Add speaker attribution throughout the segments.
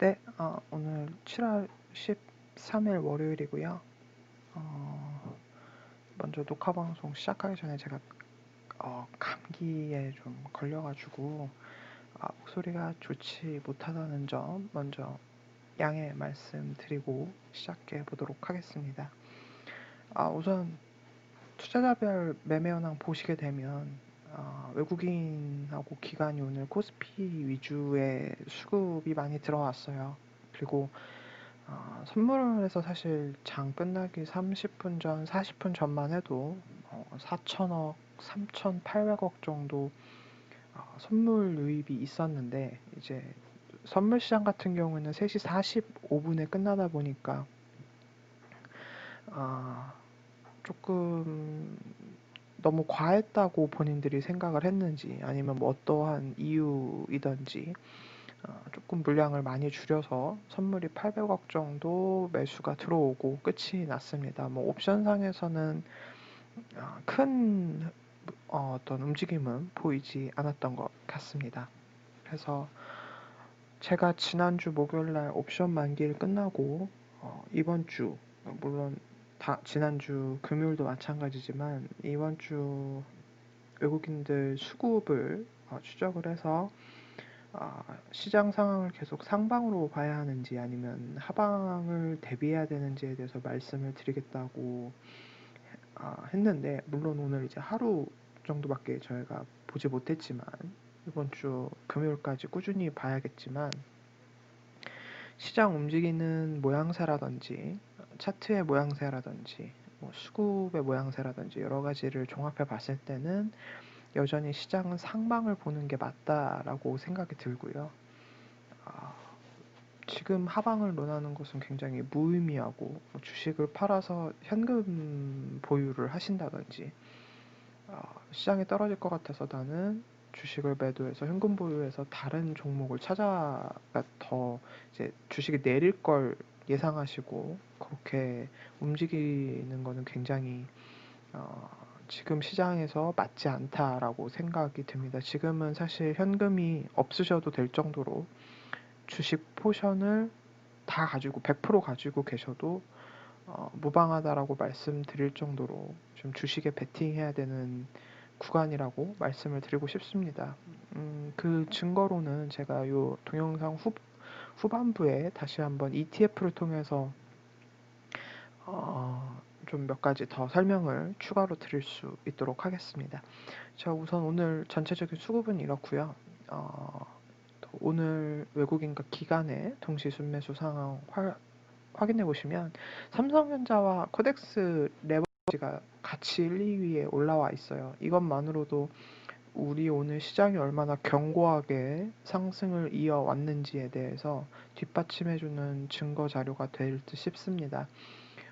Speaker 1: 네, 어, 오늘 7월 13일 월요일이고요. 어, 먼저 녹화 방송 시작하기 전에 제가 어, 감기에 좀 걸려가지고 아, 목소리가 좋지 못하다는 점 먼저 양해 말씀드리고 시작해 보도록 하겠습니다. 아, 우선 투자자별 매매 현황 보시게 되면 어, 외국인하고 기관이 오늘 코스피 위주의 수급이 많이 들어왔어요. 그리고 어, 선물에서 사실 장 끝나기 30분 전, 40분 전만 해도 어, 4천억, 3,800억 정도 어, 선물 유입이 있었는데 이제 선물 시장 같은 경우는 3시 45분에 끝나다 보니까 어, 조금 너무 과했다고 본인들이 생각을 했는지 아니면 뭐 어떠한 이유이든지 어, 조금 물량을 많이 줄여서 선물이 800억 정도 매수가 들어오고 끝이 났습니다. 뭐 옵션상에서는 어, 큰 어, 어떤 움직임은 보이지 않았던 것 같습니다. 그래서 제가 지난주 목요일 날 옵션 만기일 끝나고 어, 이번 주 물론 다 지난주 금요일도 마찬가지지만 이번 주 외국인들 수급을 어, 추적을 해서 어, 시장 상황을 계속 상방으로 봐야 하는지 아니면 하방을 대비해야 되는지에 대해서 말씀을 드리겠다고 어, 했는데 물론 오늘 이제 하루 정도밖에 저희가 보지 못했지만 이번 주 금요일까지 꾸준히 봐야겠지만 시장 움직이는 모양새라든지 차트의 모양새라든지 뭐 수급의 모양새라든지 여러 가지를 종합해 봤을 때는 여전히 시장은 상방을 보는 게 맞다라고 생각이 들고요. 아, 지금 하방을 논하는 것은 굉장히 무의미하고 뭐 주식을 팔아서 현금 보유를 하신다든지 아, 시장이 떨어질 것 같아서 나는 주식을 매도해서 현금 보유해서 다른 종목을 찾아가 더 이제 주식이 내릴 걸 예상하시고 그렇게 움직이는 거는 굉장히 어, 지금 시장에서 맞지 않다라고 생각이 듭니다. 지금은 사실 현금이 없으셔도 될 정도로 주식 포션을 다 가지고 100% 가지고 계셔도 어, 무방하다라고 말씀드릴 정도로 좀 주식에 베팅해야 되는 구간이라고 말씀을 드리고 싶습니다. 음, 그 증거로는 제가 요 동영상 후, 후반부에 다시 한번 ETF를 통해서 어, 좀 몇 가지 더 설명을 추가로 드릴 수 있도록 하겠습니다. 자, 우선 오늘 전체적인 수급은 이렇고요. 어, 오늘 외국인과 기관의 동시 순매수 상황 화, 확인해 보시면 삼성전자와 코덱스 레버리지가 같이 1, 2위에 올라와 있어요. 이것만으로도 우리 오늘 시장이 얼마나 견고하게 상승을 이어왔는지에 대해서 뒷받침해주는 증거 자료가 될 듯 싶습니다.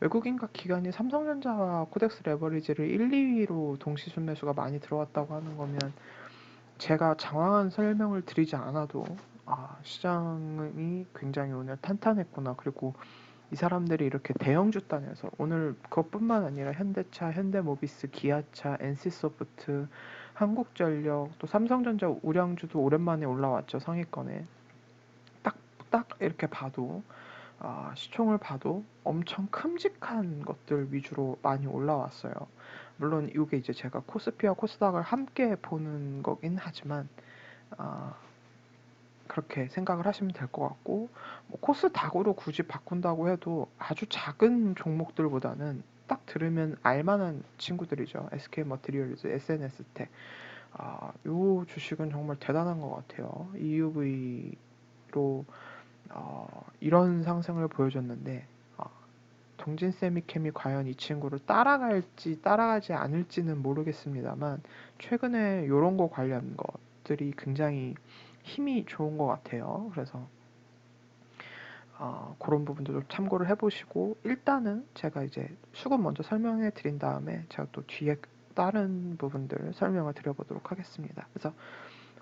Speaker 1: 외국인과 기관이 삼성전자와 코덱스 레버리지를 1, 2위로 동시 순매수가 많이 들어왔다고 하는 거면 제가 장황한 설명을 드리지 않아도 아, 시장이 굉장히 오늘 탄탄했구나. 그리고 이 사람들이 이렇게 대형 주단에서 오늘 그것뿐만 아니라 현대차, 현대모비스, 기아차, NC소프트, 한국전력, 또 삼성전자, 우량주도 오랜만에 올라왔죠 상위권에. 딱 딱 이렇게 봐도 아, 시총을 봐도 엄청 큼직한 것들 위주로 많이 올라왔어요. 물론 이게 이제 제가 코스피와 코스닥을 함께 보는 거긴 하지만 아, 그렇게 생각을 하시면 될 것 같고 뭐 코스닥으로 굳이 바꾼다고 해도 아주 작은 종목들보다는 딱 들으면 알만한 친구들이죠. SK 머티리얼즈, SNS텍. 아, 요 주식은 정말 대단한 것 같아요. EUV로 어, 이런 상승을 보여줬는데 어, 동진 세미캠이 과연 이 친구를 따라갈지 따라가지 않을지는 모르겠습니다만 최근에 이런 거 관련 것들이 굉장히 힘이 좋은 것 같아요. 그래서 어, 그런 부분도 좀 참고를 해보시고 일단은 제가 이제 수급 먼저 설명해 드린 다음에 제가 또 뒤에 다른 부분들 설명을 드려보도록 하겠습니다. 그래서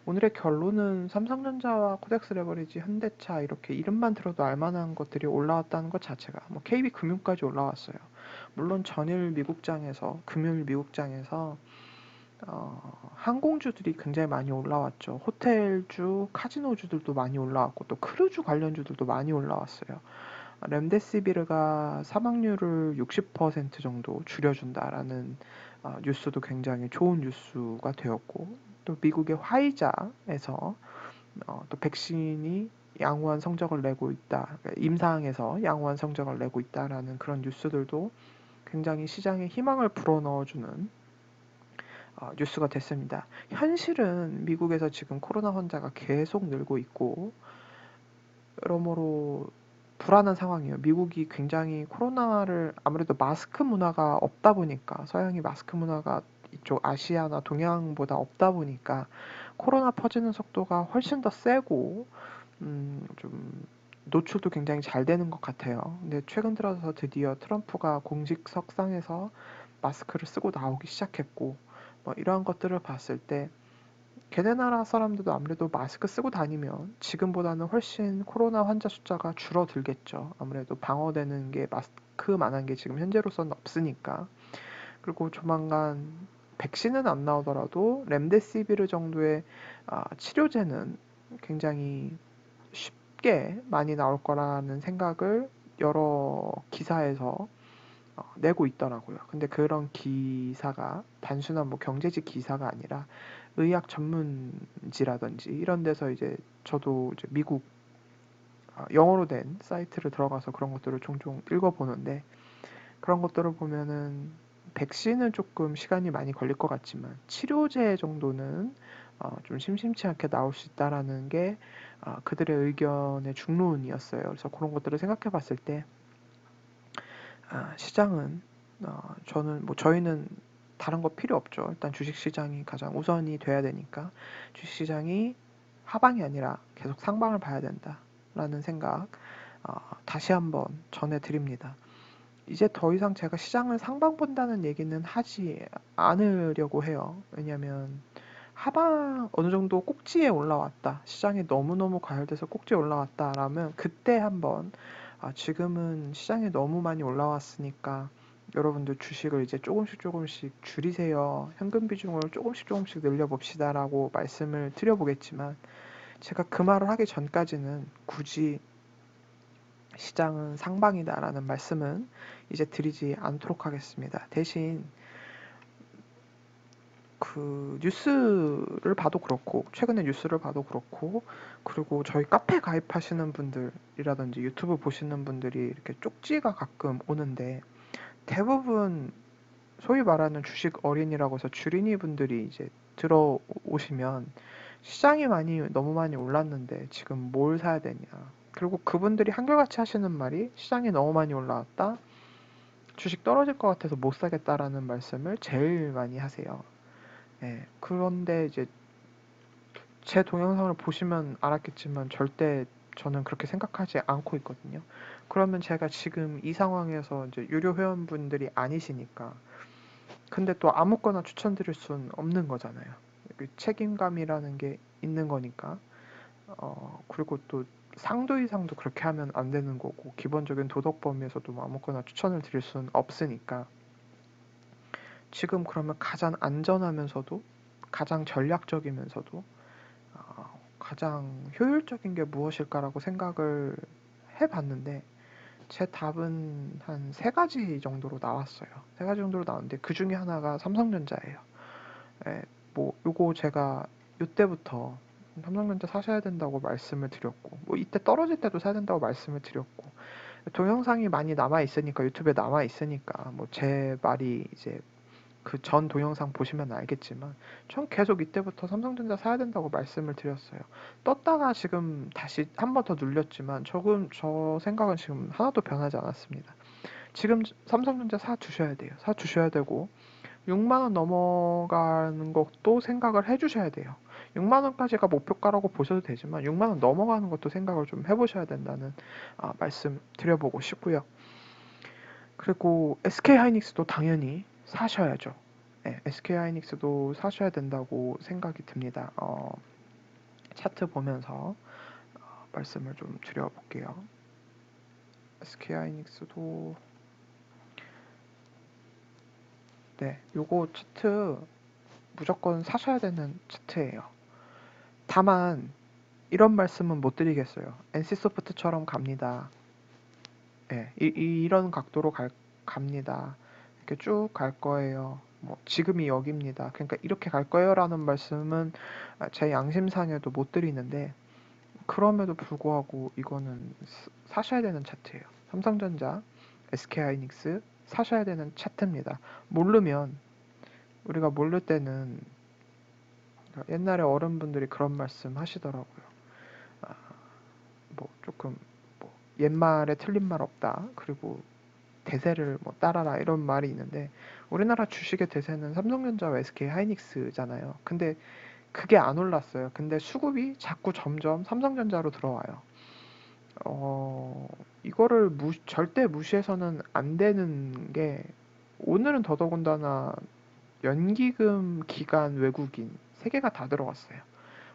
Speaker 1: 오늘의 결론은 삼성전자와 코덱스 레버리지, 현대차 이렇게 이름만 들어도 알만한 것들이 올라왔다는 것 자체가 뭐 KB금융까지 올라왔어요. 물론 전일 미국장에서 금요일 미국장에서 어, 항공주들이 굉장히 많이 올라왔죠. 호텔주, 카지노주들도 많이 올라왔고 또 크루즈 관련주들도 많이 올라왔어요. 렘데시비르가 사망률을 60% 정도 줄여준다라는 어, 뉴스도 굉장히 좋은 뉴스가 되었고 또 미국의 화이자에서 어, 또 백신이 양호한 성적을 내고 있다. 그러니까 임상에서 양호한 성적을 내고 있다라는 그런 뉴스들도 굉장히 시장에 희망을 불어넣어주는 어, 뉴스가 됐습니다. 현실은 미국에서 지금 코로나 환자가 계속 늘고 있고 여러모로 불안한 상황이에요. 미국이 굉장히 코로나를 아무래도 마스크 문화가 없다 보니까 서양이 마스크 문화가 이쪽 아시아나 동양보다 없다 보니까 코로나 퍼지는 속도가 훨씬 더 세고 음, 좀 노출도 굉장히 잘 되는 것 같아요. 근데 최근 들어서 드디어 트럼프가 공식 석상에서 마스크를 쓰고 나오기 시작했고 뭐 이러한 것들을 봤을 때 걔네 나라 사람들도 아무래도 마스크 쓰고 다니면 지금보다는 훨씬 코로나 환자 숫자가 줄어들겠죠. 아무래도 방어되는 게 마스크만한 게 지금 현재로서는 없으니까. 그리고 조만간 백신은 안 나오더라도 렘데시비르 정도의 아, 치료제는 굉장히 쉽게 많이 나올 거라는 생각을 여러 기사에서 어, 내고 있더라고요. 근데 그런 기사가 단순한 뭐 경제지 기사가 아니라 의학 전문지라든지 이런 데서 이제 저도 이제 미국 아, 영어로 된 사이트를 들어가서 그런 것들을 종종 읽어보는데 그런 것들을 보면은 백신은 조금 시간이 많이 걸릴 것 같지만 치료제 정도는 어, 좀 심심치 않게 나올 수 있다라는 게 어, 그들의 의견의 중론이었어요. 그래서 그런 것들을 생각해 봤을 때 아, 시장은 어, 저는 뭐 저희는 다른 거 필요 없죠. 일단 주식 시장이 가장 우선이 돼야 되니까 주식 시장이 하방이 아니라 계속 상방을 봐야 된다라는 생각 어, 다시 한번 전해 드립니다. 이제 더 이상 제가 시장을 상방 본다는 얘기는 하지 않으려고 해요. 왜냐하면 하방 어느 정도 꼭지에 올라왔다. 시장이 너무너무 과열돼서 꼭지에 올라왔다라면 그때 한번 아, 지금은 시장이 너무 많이 올라왔으니까 여러분들 주식을 이제 조금씩 조금씩 줄이세요. 현금 비중을 조금씩 조금씩 늘려봅시다라고 말씀을 드려보겠지만 제가 그 말을 하기 전까지는 굳이 시장은 상방이다라는 말씀은 이제 드리지 않도록 하겠습니다. 대신 그 뉴스를 봐도 그렇고 최근에 뉴스를 봐도 그렇고 그리고 저희 카페 가입하시는 분들이라든지 유튜브 보시는 분들이 이렇게 쪽지가 가끔 오는데 대부분 소위 말하는 주식 어린이라고 해서 주린이 분들이 이제 들어오시면 시장이 많이 너무 많이 올랐는데 지금 뭘 사야 되냐 그리고 그분들이 한결같이 하시는 말이 시장이 너무 많이 올라왔다 주식 떨어질 것 같아서 못 사겠다라는 말씀을 제일 많이 하세요. 예, 그런데 이제 제 동영상을 보시면 알았겠지만 절대 저는 그렇게 생각하지 않고 있거든요. 그러면 제가 지금 이 상황에서 이제 유료 회원분들이 아니시니까 근데 또 아무거나 추천드릴 수는 없는 거잖아요. 그 책임감이라는 게 있는 거니까. 어, 그리고 또 상도 이상도 그렇게 하면 안 되는 거고 기본적인 도덕 범위에서도 뭐 아무거나 추천을 드릴 수는 없으니까 지금 그러면 가장 안전하면서도 가장 전략적이면서도 어, 가장 효율적인 게 무엇일까라고 생각을 해봤는데 제 답은 한 세 가지 정도로 나왔어요. 세 가지 정도로 나왔는데 그 중에 하나가 삼성전자예요. 예, 뭐 요거 제가 이때부터 삼성전자 사셔야 된다고 말씀을 드렸고 뭐 이때 떨어질 때도 사야 된다고 말씀을 드렸고 동영상이 많이 남아 있으니까 유튜브에 남아 있으니까 뭐 제 말이 이제 그 전 동영상 보시면 알겠지만 전 계속 이때부터 삼성전자 사야 된다고 말씀을 드렸어요. 떴다가 지금 다시 한 번 더 눌렸지만 조금 저 생각은 지금 하나도 변하지 않았습니다. 지금 삼성전자 사 주셔야 돼요. 사 주셔야 되고 6만 원 넘어가는 것도 생각을 해 주셔야 돼요. 6만 원까지가 목표가라고 보셔도 되지만 6만 원 넘어가는 것도 생각을 좀 해보셔야 된다는 아, 말씀 드려보고 싶고요. 그리고 SK 하이닉스도 당연히 사셔야죠. 네, SK 하이닉스도 사셔야 된다고 생각이 듭니다. 어, 차트 보면서 어, 말씀을 좀 드려볼게요. SK 하이닉스도 네, 요거 차트 무조건 사셔야 되는 차트예요. 다만 이런 말씀은 못 드리겠어요. NC소프트처럼 갑니다. 예, 이, 이, 이 런 각도로 갈, 갑니다. 이렇게 쭉 갈 거예요. 뭐 지금이 여기입니다. 그러니까 이렇게 갈 거예요라는 말씀은 제 양심상에도 못 드리는데 그럼에도 불구하고 이거는 사셔야 되는 차트예요. 삼성전자, SK하이닉스 사셔야 되는 차트입니다. 모르면 우리가 모를 때는 옛날에 어른분들이 그런 말씀 하시더라고요. 아, 뭐 조금 뭐 옛말에 틀린 말 없다. 그리고 대세를 뭐 따라라 이런 말이 있는데 우리나라 주식의 대세는 삼성전자와 SK 하이닉스잖아요. 근데 그게 안 올랐어요. 근데 수급이 자꾸 점점 삼성전자로 들어와요. 어, 이거를 무, 절대 무시해서는 안 되는 게 오늘은 더더군다나 연기금 기간 외국인 세 개가 다 들어갔어요.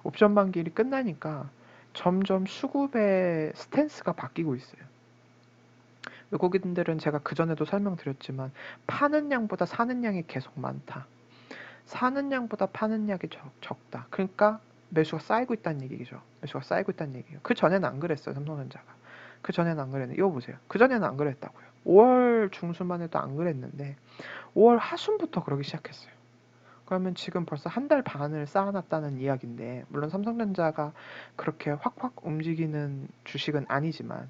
Speaker 1: 옵션 반기일이 끝나니까 점점 수급의 스탠스가 바뀌고 있어요. 외국인들은 제가 그전에도 설명드렸지만 파는 양보다 사는 양이 계속 많다. 사는 양보다 파는 양이 적, 적다. 그러니까 매수가 쌓이고 있다는 얘기죠. 매수가 쌓이고 있다는 얘기예요. 그 전에는 안 그랬어요. 삼성전자가. 그 전에는 안 그랬는데 이거 보세요. 그 전에는 안 그랬다고요. 5월 중순만 해도 안 그랬는데 5월 하순부터 그러기 시작했어요. 그러면 지금 벌써 한 달 반을 쌓아놨다는 이야기인데 물론 삼성전자가 그렇게 확확 움직이는 주식은 아니지만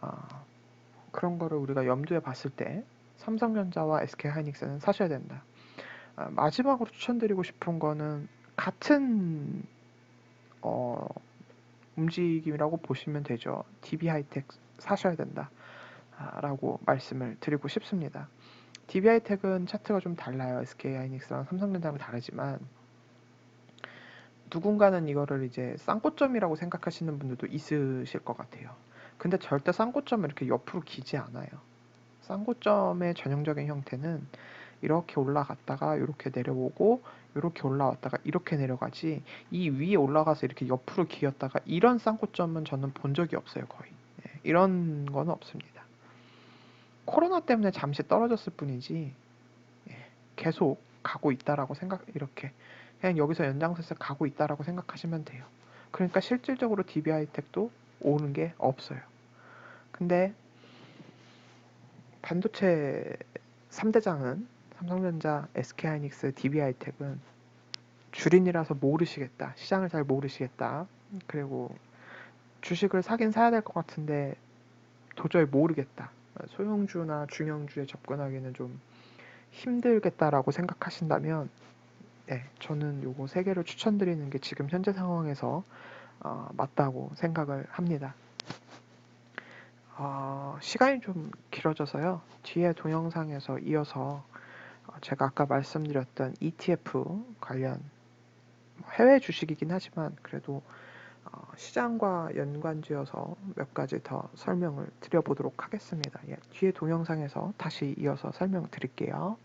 Speaker 1: 어, 그런 거를 우리가 염두에 봤을 때 삼성전자와 SK하이닉스는 사셔야 된다. 어, 마지막으로 추천드리고 싶은 거는 같은 어, 움직임이라고 보시면 되죠. DB 하이텍 사셔야 된다. 라고 말씀을 드리고 싶습니다. DB 하이텍은 차트가 좀 달라요. SK 하이닉스랑 삼성전자랑 다르지만 누군가는 이거를 이제 쌍고점이라고 생각하시는 분들도 있으실 것 같아요. 근데 절대 쌍고점을 이렇게 옆으로 기지 않아요. 쌍고점의 전형적인 형태는 이렇게 올라갔다가 이렇게 내려오고 이렇게 올라왔다가 이렇게 내려가지 이 위에 올라가서 이렇게 옆으로 기었다가 이런 쌍고점은 저는 본 적이 없어요 거의 네, 이런 거는 없습니다 코로나 때문에 잠시 떨어졌을 뿐이지 네, 계속 가고 있다라고 생각 이렇게 그냥 여기서 연장선에서 가고 있다라고 생각하시면 돼요 그러니까 실질적으로 DB 하이텍도 오는 게 없어요 근데 반도체 3대장은 삼성전자, SK하이닉스, DB하이텍은 주린이라서 모르시겠다. 시장을 잘 모르시겠다. 그리고 주식을 사긴 사야 될 것 같은데 도저히 모르겠다. 소형주나 중형주에 접근하기는 좀 힘들겠다라고 생각하신다면 네, 저는 요거 세 개를 추천드리는 게 지금 현재 상황에서 어, 맞다고 생각을 합니다. 어, 시간이 좀 길어져서요. 뒤에 동영상에서 이어서 어, 제가 아까 말씀드렸던 ETF 관련 해외 주식이긴 하지만 그래도 어, 시장과 연관지어서 몇 가지 더 설명을 드려보도록 하겠습니다. 예, 뒤에 동영상에서 다시 이어서 설명드릴게요.